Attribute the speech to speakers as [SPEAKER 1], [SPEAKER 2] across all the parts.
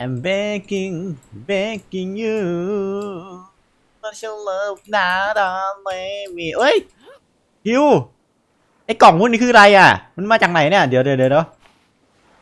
[SPEAKER 1] I'm begging begging you not your love not only me เอ้ยฮิวไอ้กล่องพวกนี้คืออะไรอะ มันมาจากไหนเนี่ย เดี๋ยวเดี๋ยวเดี๋ยว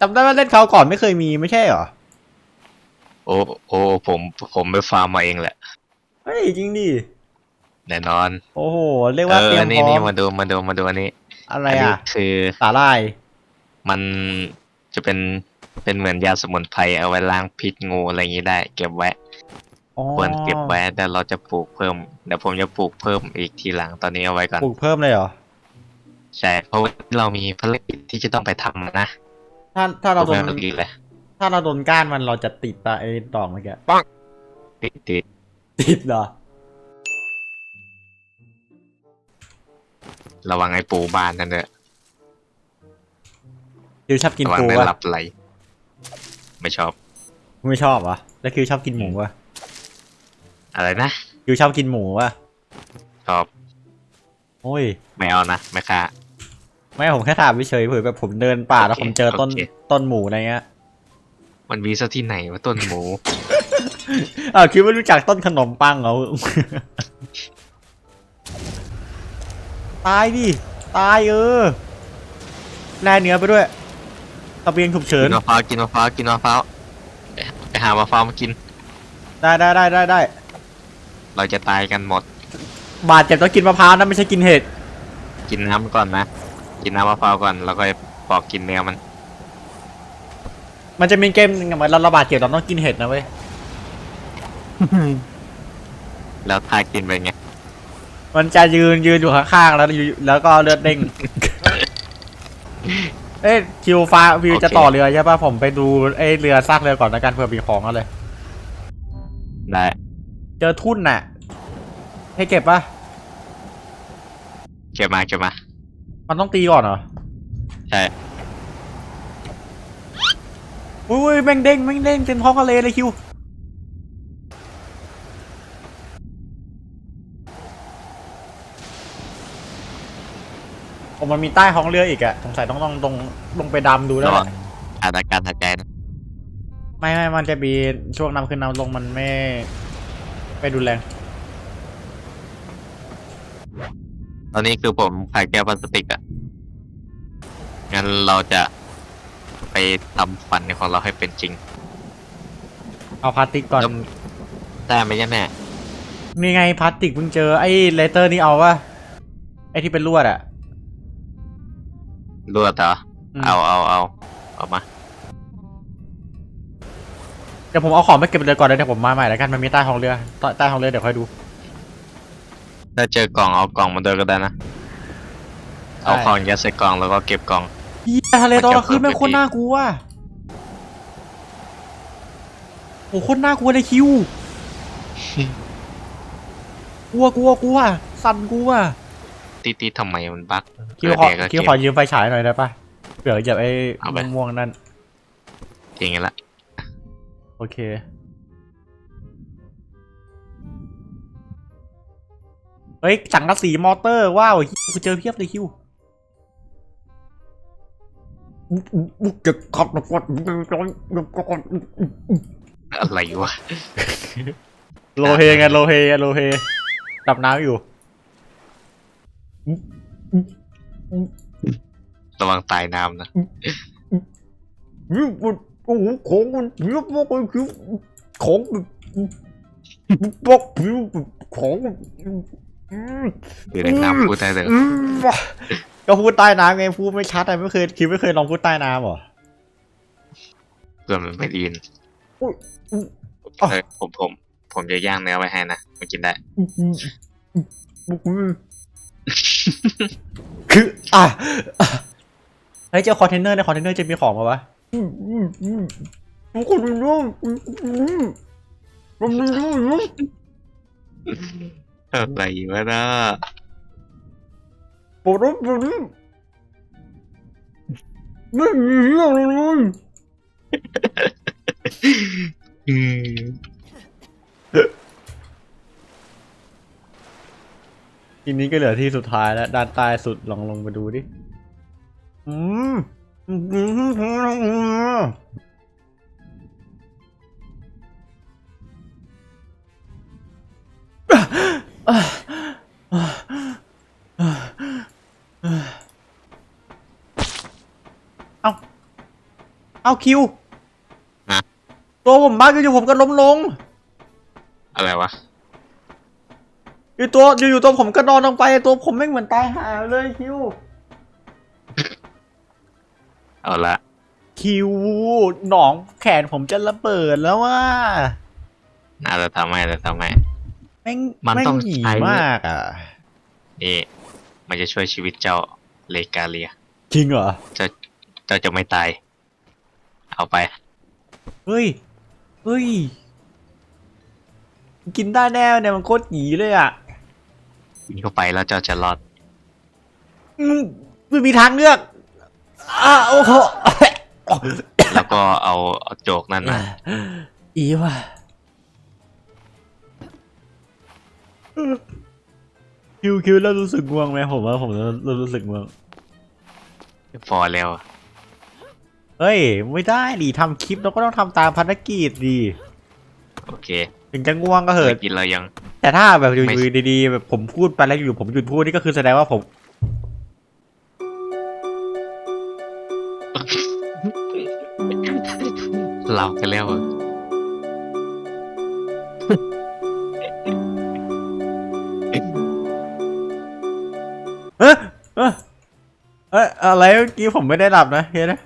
[SPEAKER 1] จำได้ว่าเล่นเขาวก่อนไม่เคยมีไม่ใช่เหรอ
[SPEAKER 2] โอ้โอ้ผมผมไปฟาร์มมาเองแหละ
[SPEAKER 1] เฮ้ย จริงดิ
[SPEAKER 2] แน่นอน
[SPEAKER 1] โอ้โห เรียก
[SPEAKER 2] เอ
[SPEAKER 1] ว่าเตรีย
[SPEAKER 2] อ
[SPEAKER 1] ม
[SPEAKER 2] นี่
[SPEAKER 1] พร้อ
[SPEAKER 2] นี่
[SPEAKER 1] ม
[SPEAKER 2] มาดูมาดูมาดูอันนี้
[SPEAKER 1] อะไร
[SPEAKER 2] อันี้
[SPEAKER 1] อะ
[SPEAKER 2] คือ
[SPEAKER 1] สาลาย
[SPEAKER 2] มันจะเป็น เป็นเหมือนยาสมุนไพรเอาไว้ล้างพิษงูอะไรอย่างนี้ได้ เก็บไว้
[SPEAKER 1] อ๋อ
[SPEAKER 2] ควรเก็บไว้แต่เราจะปลูกเพิ่มเดี๋ยวผมจะปลูกเพิ่มอีกทีหลังตอนนี้เอาไว้ก่อน
[SPEAKER 1] ปลูกเพิ่มเลยเหรอ
[SPEAKER 2] ใช่เพราะว่าเรามีภารกิจที่จะต้องไปทำนะ
[SPEAKER 1] ถ้าถ้าเราโด
[SPEAKER 2] ปลู
[SPEAKER 1] น
[SPEAKER 2] กภารกิจเลย
[SPEAKER 1] ถ้าเราโดนก้านมันเราจะติดตาไอ้ดอกเมื่อกี้
[SPEAKER 2] ติดติด
[SPEAKER 1] ติดเหรอ
[SPEAKER 2] ระวังไอ้ปูบ้านนั่นเนอะ
[SPEAKER 1] คิวชอบกิน
[SPEAKER 2] ระวัง
[SPEAKER 1] ปู
[SPEAKER 2] ได้
[SPEAKER 1] วะ
[SPEAKER 2] หลับไหล ไม่ชอบ
[SPEAKER 1] ไม่ชอบวะแล้วคิวชอบกินหมูวะ
[SPEAKER 2] อะไรนะ
[SPEAKER 1] คิวชอบกินหมูวะ
[SPEAKER 2] ชอบ
[SPEAKER 1] โอ้ย
[SPEAKER 2] ไม่เอานะ ไม่ค่า
[SPEAKER 1] ไม่ผมแค่ถามเฉยๆเผื่อแบบผมเดินป่าแล้ว
[SPEAKER 2] โอเค
[SPEAKER 1] ผมเจอต้น
[SPEAKER 2] โอเค
[SPEAKER 1] ต้นหมูอะไรเงี้ย
[SPEAKER 2] มันมีซะที่ไหนว่าต้นหมู
[SPEAKER 1] อ้าวคิดว่ารู้จักต้นขนมปังเหรอ ตายดิ ตายเออ แล่เนื้อไปด้วยตะ เบียงฉุกเฉิ
[SPEAKER 2] กิ
[SPEAKER 1] น
[SPEAKER 2] นมะพร้าวกินมะพร้าวกินมะพร้าวไปหามะพร้าวมากิน
[SPEAKER 1] ได้ได้ได้ได้ได้
[SPEAKER 2] เราจะตายกันหมด
[SPEAKER 1] บาดเจ็บต้องกินมะพร้าวนะไม่ใช่กินเห็ด
[SPEAKER 2] กินน้ำก่อนนะ กินน้ำมะพร้าวก่อนแล้วก็ปอกกินเนื้อมัน
[SPEAKER 1] มันจะมีเกมหนึงอะเหมือนเราระบาดเจ็บเราต้องกินเห็ดนะเว้ย
[SPEAKER 2] แล้วถ้ากินไปไง
[SPEAKER 1] มันจะยืนยืนอยู่ข้างๆแล้วอยู่แล้วก็เลือดเด้ง เอ้ยคิวฟ้าวิวจะต่อเรือใช่ป่ะผมไปดูไอ้เรือซากเรือก่อนแล้วกันเผื่อมีของอะไร
[SPEAKER 2] ได้
[SPEAKER 1] เจอทุ่นน่ะ ให้เก็บป่ะ
[SPEAKER 2] เก็บมาเก็บมา
[SPEAKER 1] มันต้องตีก่อนเหรอ
[SPEAKER 2] ใช่
[SPEAKER 1] อุ้ยแม่งเด้งแม่งเด้งเต็มท้องทะเลเลยคิว ผมมันมีใต้ท้องเรืออีกอะสงสัยต้องต้องลงลงไปดำดูแล้ว
[SPEAKER 2] ระ
[SPEAKER 1] แห
[SPEAKER 2] วัง
[SPEAKER 1] ละ
[SPEAKER 2] อาการการหายใจนะ
[SPEAKER 1] ไม่ไม่มันจะมีช่วงน้ำขึ้นน้ำลงมันไม่ไม่รุนแรง
[SPEAKER 2] ตอนนี้คือผมขายแก้วพลาสติกอะงั้นเราจะไปทำฝันของเราให้เป็นจริง
[SPEAKER 1] เอาพลาสติกก่อน
[SPEAKER 2] แล้วได้ไหมเนี่ยแม่
[SPEAKER 1] นี่ไงพลาสติกเพิ่งเจอไอ้เลเตอร์นี่เอาวะไอ้ที่เป็นลวดอะ
[SPEAKER 2] รวดเหรอ
[SPEAKER 1] อืม
[SPEAKER 2] เอาเอาเอาเอามา
[SPEAKER 1] เดี๋ยวผมเอาของไปเก็บเลยก่อนเลยเดี๋ยวผมมาใหม่แล้วกันมันมีใต้ท้องเรือใต้ใต้ท้องเรือเดี๋ยวค่อยดู
[SPEAKER 2] ถ้าเจอกล่องเอากล่องมาด้วยก็ได้นะ เอาของยัดใส่กล่องแล้วก็เก็บกล่อง
[SPEAKER 1] เฮียทะเลตอนกลางคืนแม่งโคตรน่ากลัวโอ้โหโคตรน่ากลัวเลยคิว กลัวกลัวกลัวสั่นกลัว
[SPEAKER 2] ตีตีทำไมมันบั๊ก
[SPEAKER 1] คิวขอ
[SPEAKER 2] เดี๋ยก็
[SPEAKER 1] คิว
[SPEAKER 2] เก็บ
[SPEAKER 1] ขอยืมไฟฉายหน่อยได้ปะเผื่อจะไอ้
[SPEAKER 2] เอาไป
[SPEAKER 1] ม่วงๆนั่น
[SPEAKER 2] อย่างงี้ละ
[SPEAKER 1] โอเค เฮ้ยสังกะสีมอเตอร์ว้าวเหี้ยกูเจอเพียบเลยคิวบุกจะขับรถกด
[SPEAKER 2] อะไรวะ
[SPEAKER 1] โลเฮไงโลเฮไงโลเฮดับน้ำอยู่
[SPEAKER 2] ระวังตายน้ำนะ
[SPEAKER 1] นี่มันโอ้โหของมันเยอะมากเลยคือของแบบบอกผิวของมันอืม
[SPEAKER 2] อยู่ในน้ำพูดได้เลย
[SPEAKER 1] อืมว่ะก็พูดใต้น้ำไงพูดไม่ชัดอะไม่เคยคิดไม่เคยลองพูดใต้น้ำหรอ
[SPEAKER 2] เพื่อมันไม่ดยิน
[SPEAKER 1] อุ๊ย
[SPEAKER 2] ผมผม ผมจะย่างเนื้อไว้ให้นะมากินได้
[SPEAKER 1] คืออะอะเฮ้ยเจ้าคอนเทนเนอร์ในคอนเทนเนอร์จะมีของมาวะอืมอืมอืมทุกคนเป็นร่องอืมอืมมันมีร่อง
[SPEAKER 2] อะไรวะนะ
[SPEAKER 1] ปวดร้อนปวดร้อนไม่มีเรื่องอะไรเลย
[SPEAKER 2] อืม
[SPEAKER 1] ทีนี้ก็เหลือที่สุดท้ายแล้ว ด้านใต้สุดลองลงมาดูดิอืมเอาเอาคิว ตัวผมบ้าอยู่ๆผมก็ล้มลง
[SPEAKER 2] อะไรวะ
[SPEAKER 1] อยู่ตัวอยู่ๆตัวผมก็นอนลงไปตัวผมไม่งเหมือนตายหาเลยคิว
[SPEAKER 2] เอาละ
[SPEAKER 1] คิวหนองแขนผมจะระเบิดแล้วว่า
[SPEAKER 2] น่าจะทำให้จะทำให้
[SPEAKER 1] แม่ง
[SPEAKER 2] มัน
[SPEAKER 1] แม่
[SPEAKER 2] ต้อง
[SPEAKER 1] หยี
[SPEAKER 2] ใช้
[SPEAKER 1] มากอะ
[SPEAKER 2] นี่มันจะช่วยชีวิตเจ้าเลกาเลีย
[SPEAKER 1] จริงเหรอ
[SPEAKER 2] เจ้าเจ้าจะไม่ตาย เอาไป
[SPEAKER 1] เฮ้ยเฮ้ย กินได้แน่เนี่ยมันโคตรหยีเลยอะ
[SPEAKER 2] กินเข้าไปแล้วเจ้าจะรอด
[SPEAKER 1] อืมไม่มีทางเลือกอ้าโอ้โห
[SPEAKER 2] แล้วก็เอาเอาโจกนั่นมา
[SPEAKER 1] อีว่ะคิวคิวแล้วรู้สึกง่วงไหมผมว่าผมเริ่มรู้สึกง่วง
[SPEAKER 2] พอแล้ว
[SPEAKER 1] เฮ้ย ไม่ได้ดิทำคลิปเราก็ต้องทำตามภารกิจดิ
[SPEAKER 2] โอเค
[SPEAKER 1] ถึงจะง่วงก็เหอะ
[SPEAKER 2] ไม่กินเรายัง
[SPEAKER 1] แต่ถ้าแบบอยู่
[SPEAKER 2] ไม่
[SPEAKER 1] ๆดีๆแบบผมพูดไปแล้วอยู่ผมหยุดพูดนี่ก็คือแสดงว่าผม
[SPEAKER 2] เรากันแล้วอะ
[SPEAKER 1] เอ้ยเอ้ยเอ้ยอะไรเมื่อกี้ผมไม่ได้หลับนะเฮ้ยนะ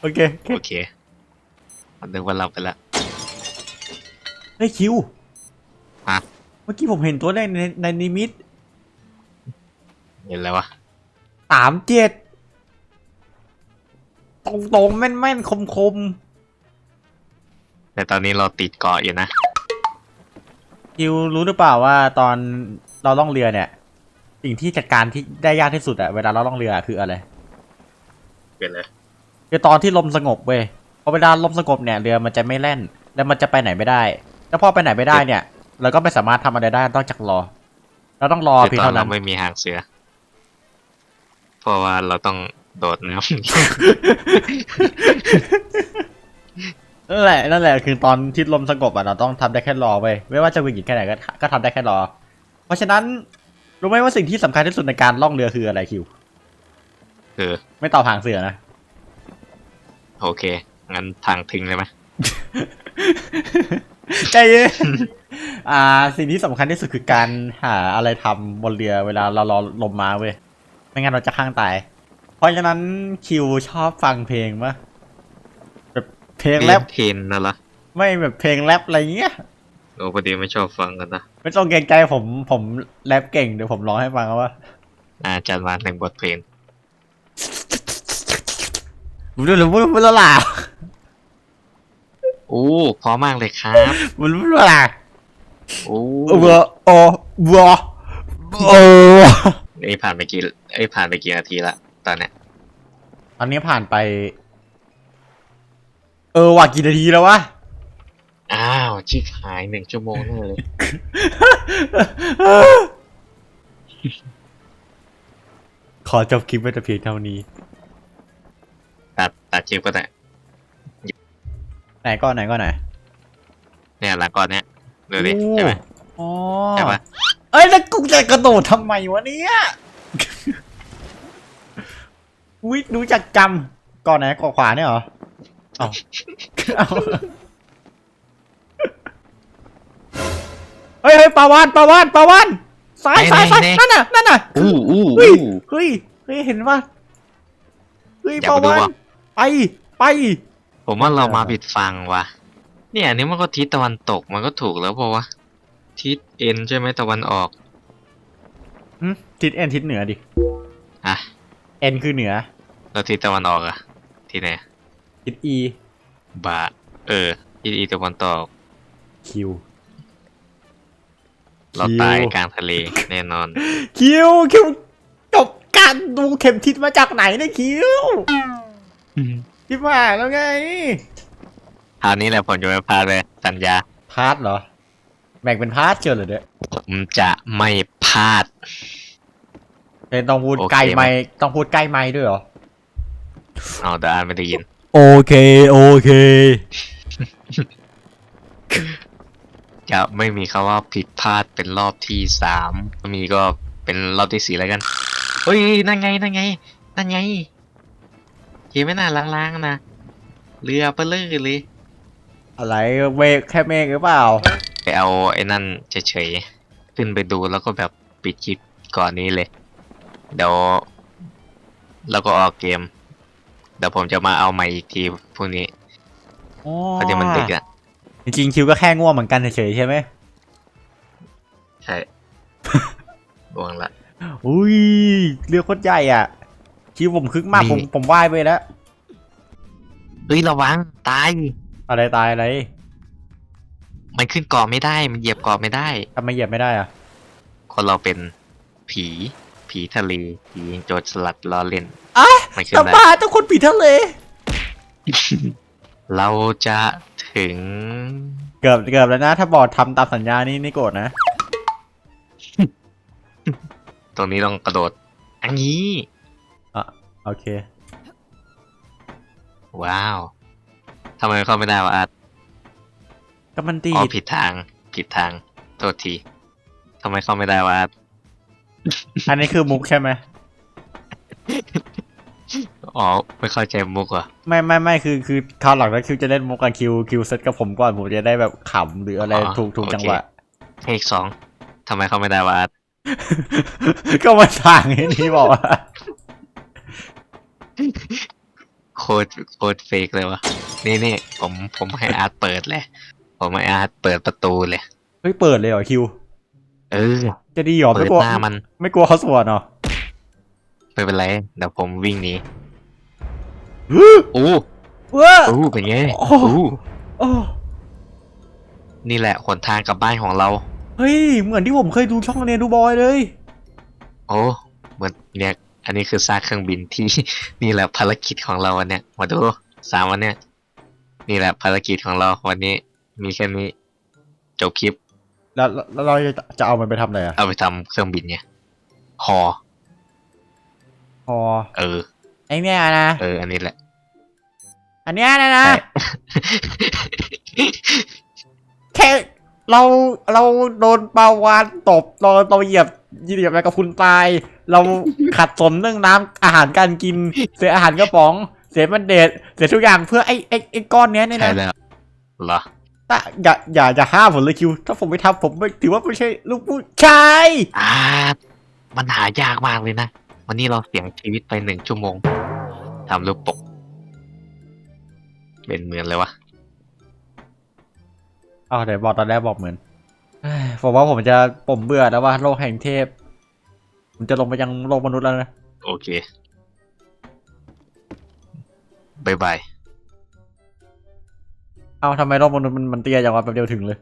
[SPEAKER 1] โอเค โอเค
[SPEAKER 2] โอเคมันนึกว่าเราไปละ
[SPEAKER 1] เฮ้ยคิว
[SPEAKER 2] ฮะ
[SPEAKER 1] เมื่อกี้ผมเห็นตัวเลขในในนิมิต
[SPEAKER 2] เห็นแล้ววะ
[SPEAKER 1] สามเจ็ดตรงตรงๆแม่นแม่นคมคม
[SPEAKER 2] แต่ตอนนี้เราติดเกาะอยู่นะ
[SPEAKER 1] ๆคิวรู้หรือเปล่าว่าตอนเราล่องเรือเนี่ย สิ่งที่จัดการที่ได้ยากที่สุดอะเวลาเราล่องเรือคืออะไร
[SPEAKER 2] เป็นเลย
[SPEAKER 1] คือตอนที่ลมสงบเว้ยพอเวลาลมสงบเนี่ยเรือมันจะไม่แล่น แล้วมันจะไปไหนไม่ได้ แล้วพอไปไหนไม่ได้เนี่ย เราก็ไม่สามารถทำอะไรได้นอกจากรอ เราต้องรอ
[SPEAKER 2] คือ
[SPEAKER 1] เพียง
[SPEAKER 2] ตอน
[SPEAKER 1] เท่า
[SPEAKER 2] เรา
[SPEAKER 1] นั้น
[SPEAKER 2] ไม่มีหางเสือ เพราะว่าเราต้องโดดน้
[SPEAKER 1] นั่นแหละนั่นแหละคือตอนที่ลมสงบอะเราต้องทำได้แค่รอเว้ยไม่ว่าจะวิ่งกี่แค่ไหนก็ก็ทำได้แค่รอ เพราะฉะนั้นรู้ไหมว่าสิ่งที่สำคัญที่สุดในการล่องเรือคืออะไรคิวำ
[SPEAKER 2] คือ
[SPEAKER 1] ไม่ตอบหางเสือนะ
[SPEAKER 2] โอเค งั้นทางทิ้งเลยไหม
[SPEAKER 1] ใจเย็นอ่า สิ่งที่สำคัญที่สุดคือการหาอะไรทำบนเรือเวลาเรารอลมมาเว้ย ไม่งั้นเราจะข้างตาย เพราะฉะนั้นคิวชอบฟังเพลงปะแบบเพลงแรป
[SPEAKER 2] เพนน่ะเหรอ
[SPEAKER 1] ไม่แบบเพลงแรปอะไรเงี้ย
[SPEAKER 2] โอ้พอดีไม่ชอบฟังกันนะ
[SPEAKER 1] ไม่ต้องเกรงใจผมผมแรปเก่งเดี๋ยวผมร้องให้ฟังเอาว่า
[SPEAKER 2] อาจารย์มาหนึ่งบทเพลง
[SPEAKER 1] บุรุษบุรุษบุรุษล่ะ
[SPEAKER 2] โอ้เพอมากเลยครับ
[SPEAKER 1] บุรุษบุรุษล่ะ
[SPEAKER 2] โอ้
[SPEAKER 1] เบอโอเบอโอ
[SPEAKER 2] ไอยผ่านไปกี่ไอยผ่านไปกี่นาทีละตอนเนี้ย
[SPEAKER 1] ตอนนี้ผ่านไป เออว่ากี่นาทีแล้ววะ
[SPEAKER 2] อ้าวชิบหายหนึ่งชั่วโมงแน่เลย
[SPEAKER 1] ขอจบคลิปไว้แต่เพียงเท่านี้
[SPEAKER 2] ตัดตัดคลิปก็ได้
[SPEAKER 1] ไหนก็ไหนก็ไหน
[SPEAKER 2] เนี่ยหลังก่อนเนี้ยดูดิใช่ไหม
[SPEAKER 1] อ๋อ
[SPEAKER 2] ใช่ปะ
[SPEAKER 1] เอ้ยแล้วกูจะกระโดดทำไมวะเนี่ยวิดูจากจำก่อนไหนก่อนขวาเนี่ยเหรอเอาเอาเฮ้ยเฮ้ยปลาวานปลาวานปลาวานซ้ายซ้ายซ้ายนั่นน่ะนั่นน่ะ
[SPEAKER 2] อู้อู้
[SPEAKER 1] เฮ้ย
[SPEAKER 2] อู้
[SPEAKER 1] เฮ้ยเฮ้ยเห็นปะเฮ้ย
[SPEAKER 2] อยาก
[SPEAKER 1] ปลา
[SPEAKER 2] มาดู
[SPEAKER 1] วาน
[SPEAKER 2] ว่ะ
[SPEAKER 1] ไปไป
[SPEAKER 2] ผมว่าเรามาผิดฟังว่ะ เนี่ยอันนี้มันก็ทิศตะวันตกมันก็ถูกแล้วเพราะว่าทิศเอ็นใช่ไหมตะวันออก
[SPEAKER 1] หึทิศเอ็นทิศเหนือดิ
[SPEAKER 2] อะ
[SPEAKER 1] เอ็นคือเหนือ
[SPEAKER 2] แล้วทิศตะวันออกอะที่ไหน
[SPEAKER 1] ทิศอี
[SPEAKER 2] บาเออทิศอีตะวันตก
[SPEAKER 1] คิว
[SPEAKER 2] เรา
[SPEAKER 1] คิว
[SPEAKER 2] ตายกลางทะเลแน่นอน
[SPEAKER 1] คิวคิวจบการดูเข็มทิศมาจากไหนเนี่ยคิว คิดว่าแล้วไง
[SPEAKER 2] คราวนี้แหละผมจะไม่พลาดเลย สัญญา
[SPEAKER 1] พาร์ทเหรอ แบ่งเป็นพาร์ทเชียวเหรอเนี่ย
[SPEAKER 2] ผมจะไม่พลาด
[SPEAKER 1] เป็นต้องพูด
[SPEAKER 2] โอเค
[SPEAKER 1] ใกล้
[SPEAKER 2] ไหม
[SPEAKER 1] ไม้ต้องพูดใกล้ไม้ด้วยเหรอ
[SPEAKER 2] เอาแต่อ่านไม่ได้ยิน
[SPEAKER 1] โอเค โอเค
[SPEAKER 2] จะไม่มีคำว่าผิดพลาดเป็นรอบที่สามมีก็เป็นรอบที่สี่แล้วกัน เฮ้ย นั่นไง นั่นไง นั่นไง เกมไม่น่าล้างๆนะเรือเปลือเลย
[SPEAKER 1] อะไรเมฆแค่เมฆหรือเปล่า
[SPEAKER 2] ไปเอาไอ้นั่นเฉยๆขึ้นไปดูแล้วก็แบบปิดคลิปก่อนนี้เลย เดี๋ยวแล้วก็ออกเกม เดี๋ยวผมจะมาเอาใหม่อีกทีพรุ่งนี้
[SPEAKER 1] อ๋อ
[SPEAKER 2] เพราะที่มันดึกอะ
[SPEAKER 1] จริงๆคิวก็แค่ง่วงเหมือนกันเฉยๆใช่ไหม
[SPEAKER 2] ใช่บวงละ
[SPEAKER 1] อุ้ยเรือโคตรใหญ่อะ คิวผมคึกมาก
[SPEAKER 2] นี่
[SPEAKER 1] ผมผมว่ายไปแล้ว
[SPEAKER 2] เฮ้ยระวังตาย
[SPEAKER 1] อะไรตายอะไร
[SPEAKER 2] มันขึ้นเกาะไม่ได้ มันเหยียบเกาะไม่ได้
[SPEAKER 1] ทำไมเหยียบไม่ได้อะ
[SPEAKER 2] คนเราเป็นผี ผีทะเล ผีโจรสลัดล้อเล่น
[SPEAKER 1] อะ
[SPEAKER 2] ไม่ขึ้น
[SPEAKER 1] ตา
[SPEAKER 2] ได้
[SPEAKER 1] บาต้องคนปีทะเล
[SPEAKER 2] เราจะถึง
[SPEAKER 1] เกือบเกือบแล้วนะ ถ้าบอดทำตามสัญญานี่นี่โกรธนะ
[SPEAKER 2] ตรงนี้ต้องกระโดด อันนี้
[SPEAKER 1] โอเค
[SPEAKER 2] ว้าวทำไมเข้าไม่ได้วะอาร์ต
[SPEAKER 1] ก็มันตี
[SPEAKER 2] อ๋อ
[SPEAKER 1] ด
[SPEAKER 2] ผิดทางผิดทาง โทษทีทำไมเข้าไม่ได้วะอาร์ต
[SPEAKER 1] อันนี้คือมุกใช่ไหม
[SPEAKER 2] อ๋อไม่เข้าใจมุกเหรอะ
[SPEAKER 1] ไม่ไม่ไม่คือคือคราวหลังแล้วคิวจะเล่นมุกกับคิวคิวเซตกับผมก่อนผมจะได้แบบขำหรืออะไรถูกถูกจังหวะ
[SPEAKER 2] เทคสองทำไมเข้าไม่ได้วะอาร์ต
[SPEAKER 1] ก็มาทางไอ้นี้บอกว่า
[SPEAKER 2] โคตรโคตรเฟกเลยวะนี่นี่ผมผมให้อาร์ตเปิดเลย ผมให้อาร์ตเปิดประตูเลย
[SPEAKER 1] เฮ้ยเปิดเลยเหรอคิว
[SPEAKER 2] เออ
[SPEAKER 1] จะดีเหรอ
[SPEAKER 2] เปิ
[SPEAKER 1] ไม่
[SPEAKER 2] ด
[SPEAKER 1] กลัว
[SPEAKER 2] หน้ามัน
[SPEAKER 1] ไม่กลัวเขาสวนเหรอ
[SPEAKER 2] ไม่เป็นไรเดี๋ยวผมวิ่งหนี
[SPEAKER 1] เฮ้ย
[SPEAKER 2] อู้
[SPEAKER 1] เว้ย
[SPEAKER 2] อู้เป็นไง
[SPEAKER 1] โอ้
[SPEAKER 2] อู้
[SPEAKER 1] โอ้
[SPEAKER 2] นี่แหละหนทางกลับบ้านของเรา
[SPEAKER 1] เฮ้ยเหมือนที่ผมเคยดูช่องเรียนดูบอยเลย
[SPEAKER 2] โอ้เหมือนเนี่ย อันนี้คือซากเครื่องบินที่ นี่แหละภารกิจของเราวันเนี้ยมาดูสามวันเนี้ยนี่แหละภารกิจของเราวันนี้ มีแค่นี้จบคลิป
[SPEAKER 1] แล้วแล้วเราจะจะเอามันไปทำอะไรอะ
[SPEAKER 2] เอาไปทำเครื่องบินไงฮอ
[SPEAKER 1] พอ
[SPEAKER 2] เออ
[SPEAKER 1] ไอเนี้ยนะ
[SPEAKER 2] เออ อันนี้แหละ
[SPEAKER 1] อันเนี้ยนะนะ
[SPEAKER 2] ใช่
[SPEAKER 1] แค่เราเราโดนปลาวานตบเราเราเหยียบ เหยียบอะไรกับคุณตาย เราขัดสนเรื่องน้ำอาหารการกิน เสียอาหารกระป๋อง เสียมันเดชเสียทุกอย่างเพื่อไอ้ไอ้ไอ้ก้อนเนี้ยเนี่ย
[SPEAKER 2] ใช่
[SPEAKER 1] นะ
[SPEAKER 2] แล้วเหรอ
[SPEAKER 1] แต่อย่าอย่าอย่าห้ามผมเลยคิว ถ้าผมไม่ทำผมไม่ถือว่าไม่ใช่ลูกผู้ชาย
[SPEAKER 2] อ่ามันหายากมากเลยนะ วันนี้เราเสี่ยงชีวิตไปหนึ่งชั่วโมงทำรูปปกเป็นเหมือนเลยวะ
[SPEAKER 1] อ๋อเดี๋ยวบอกตอนแรกบอกเหมือนเอ้ย ผมว่าผมจะผมเบื่อแล้วว่าโลกแห่งเทพ ผมจะลงไปยังโลกมนุษย์แล้วนะ
[SPEAKER 2] โอเคบายบาย
[SPEAKER 1] เอาทำไมโลกมนุษย์มันมันเตี้ยจังวะแป๊บเดียวถึงเลย